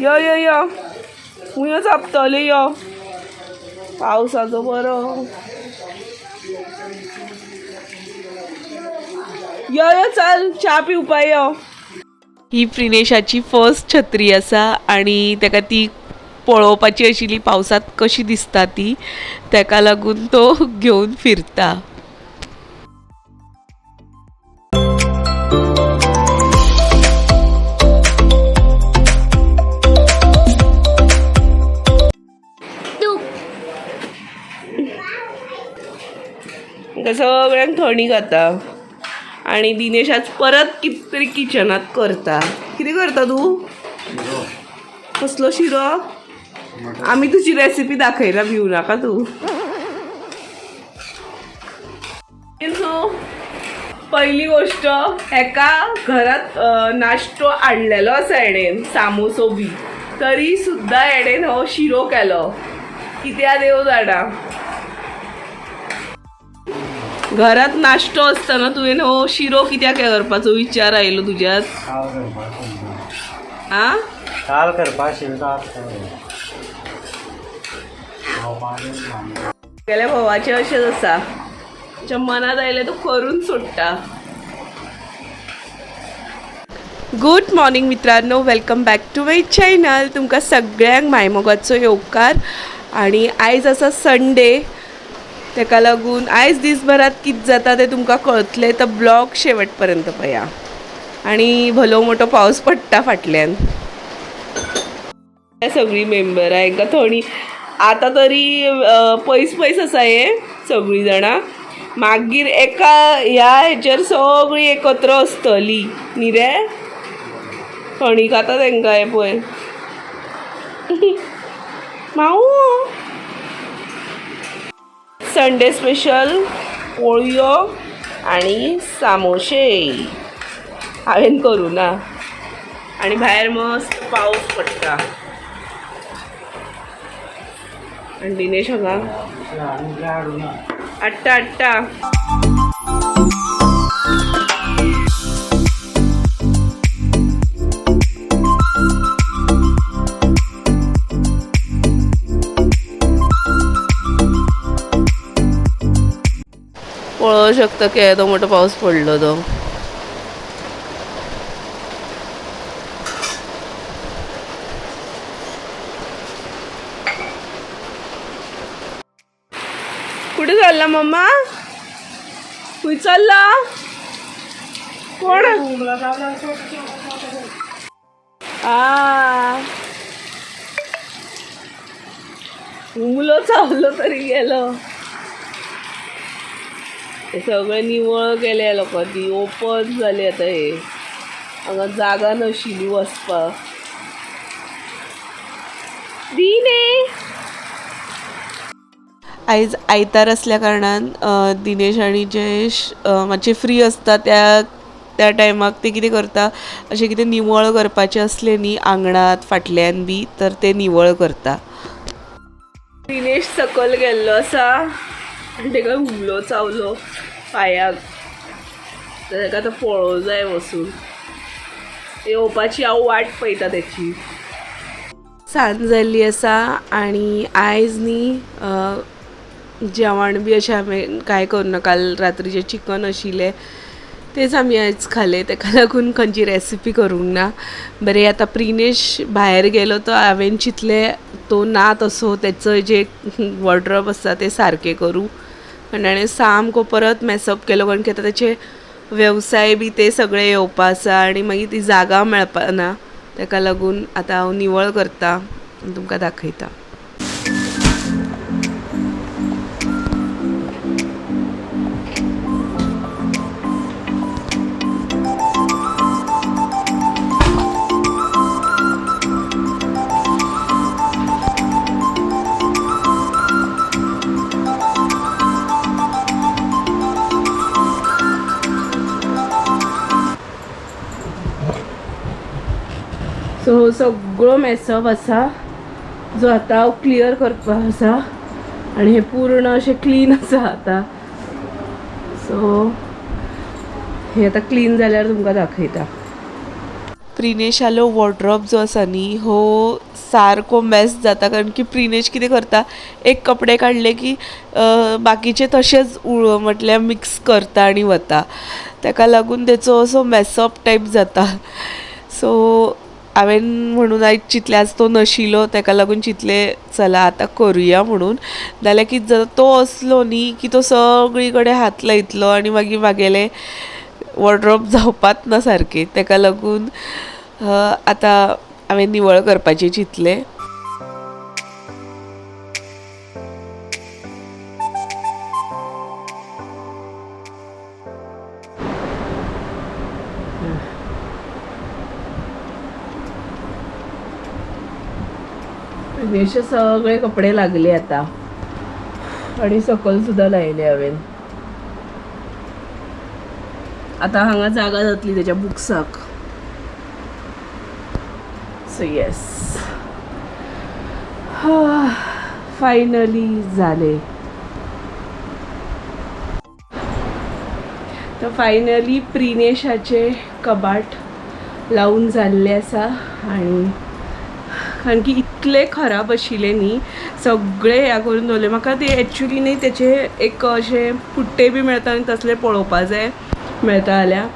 यो यो यो. हुंय चापतले यो. पावसाचो बरो. यो यो चल च्या पिवपा यो. ही प्रिनेशाची फर्स्ट छत्री आसा आनी ताका ती पळोवपाची आशिल्ली पावसांत कशी दिसता ती ताका लागून तो घेवन फिरता. ताका सगळ्यांक थंडी जाता आणि दिनेश आज परत कित तरी किचनात करता. कितें करता तूं? कसलो शिरो? आमी तुजी रेसिपी दाखयला भिवू नाका तूं? पहिली गोष्ट एका घरात नाश्तो हाडलेलो आसा एणेन सामोसो बी तरी सुद्दां एणेन हो शिरो केलो. कित्या देव जाणा घरात नाश्तो असताना तुवें हो शिरो कित्याक करपाचो विचार आयलो तुज्यात करपाक आ काल शिवता गेल्या भावाचें अशेंच आसा तुज्या मनात आयलें तूं करून सोडटा गुड मॉर्निंग मित्रांनो. Welcome back to my channel तुमकां सगळ्यांक मायमोगाचो येवकार. आणि आयज आसा संडे तेका लागून आयज दिसभरात कितें जाता तें तुमकां कळतलें तर ब्लॉग शेवट पर्यंत पया. आनी भलो मोठो पावस पडटा फाटल्यान. सगळीं मेंबरां हांकां थोडी. आतां तरी पयस पयस आसा हे सगळीं जाणां. मागीर एका ह्या हेचेर सगळीं एकत्र आसतलीं न्ही रे? थंडी खाता तांकां हें पळय. माऊ संडे स्पेशल पोळयो आणि सामोशे हांवें करू ना. आणि भायर मस्त पावस पडटा आणि दिनेश हांगा हाडटा हाडटा पळोवं शकता केदो मोठो पावस पडलो तो. कुठे चालला मम्मा? कुठे चालला कोण? आ. मुलं चावलो तरी गेलं. हे सगळें निवळ केले लोकांनी ओपन जाले आतां हे. हांगा जागा नाशिल्ली वचपाक दिने! आयज आयतार असल्या कारणान दिनेश आनी जयेश मातशे फ्री आसता त्या त्या टायमाक ते कितें करता? अशें कितें निवळ करपाचें असलें न्ही आंगणात फाटल्यान बी तर ते निवळ करता. दिनेश सकयल गेल्लो आसा. ताका हुमलो चावलो. पांयाक तर ताका आतां पळो जाय वचून येवपाची हांव वाट पळयता ताची सांज जाल्ली आसा आनी आयज न्ही जेवण बी अशें हांवें कांय करूना काल रात्रीचें चिकन आशिल्लें तेच आमी आयज खालें तेका लागून खंयची रेसिपी करूंक ना. बरें आतां प्रिनेश भायर गेलो तो हांवें चिंतलें तो ना तसो तेचो जे वॉर्ड्रॉप आसा ते सारके करूं. पण ताणें सामको परत मॅसअप केलो कारण की आतां तेचे वेवसाय बी ते सगळे येवपा आसा आनी मागीर ती जागा मेळपाना. तेका लागून आतां हांव निवळ करता तुमकां दाखयता. सो हो सगळो मेसअप आसा जो आतां हांव क्लियर करपाक आसा आनी हें पूर्ण अशें क्लीन आसा आतां. सो हें आतां क्लीन जाल्यार तुमकां दाखयता. प्रिनेशालो वॉर्ड्रॉप जो आसा न्ही हो सारको मॅस जाता कारण की प्रिनेश कितें करता एक कपडे काडले की बाकीचे तशेंच उळ म्हटल्यार मिक्स करता आनी वता. ताका लागून तेचो असो मॅसअप टायप जाता. सो हांवें म्हणून आयज चिंतलें आज तो नाशिलो ताका लागून चिंतलें चला आतां करुया म्हणून. जाल्यार कितें जाता तो असलो न्ही की तो सगळी कडेन हात लायतलो आनी मागीर म्हागेलें वॉर्ड्रॉप जावपाच ना सारकें ताका लागून आतां हांवें निवळ करपाचें चिंतलें. प्रिनेशचे सगळे कपडे लागले आता. आणि सकल सुद्धा लायले हांवें आता हांगा जागा जातली त्याच्या बुक्साक. सो येस फायनली झाले. तर फायनली प्रिनेशाचे कबाट लावून जाल्ले आसा आणि कारण की इतले खराब आशिल्ले न्ही सगळे हें करून दवरले म्हाका ते एक्चुली न्ही तेचे एक अशे पुट्टे बी मेळटा आनी तसले पळोवपा जाय मेळटा जाल्यार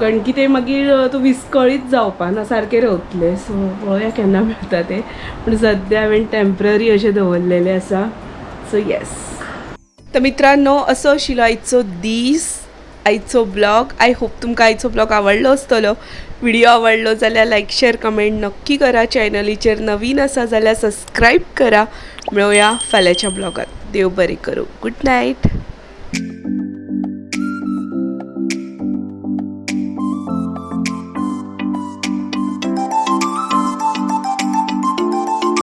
कारण की ते मागीर तूं विस्कळीत जावपा ना सारके रवतले. सो पळोवया केन्ना मेळटा ते. पूण सद्या हांवें टेंपररी अशे दवरलेले आसा. सो येस तर मित्रांनो असो आशिल्लो आयचो दीस आयचो ब्लॉग. आय होप तुमकां आयचो ब्लॉग आवडलो आसतलो व्हिडिओ आवडलो जाल्यार लायक शेअर कमेंट नक्की करा चॅनलीचेर नवीन आसा जाल्यार सबस्क्राईब करा. मेळोया फाल्यांच्या ब्लॉगात देव बरें करूं. Good night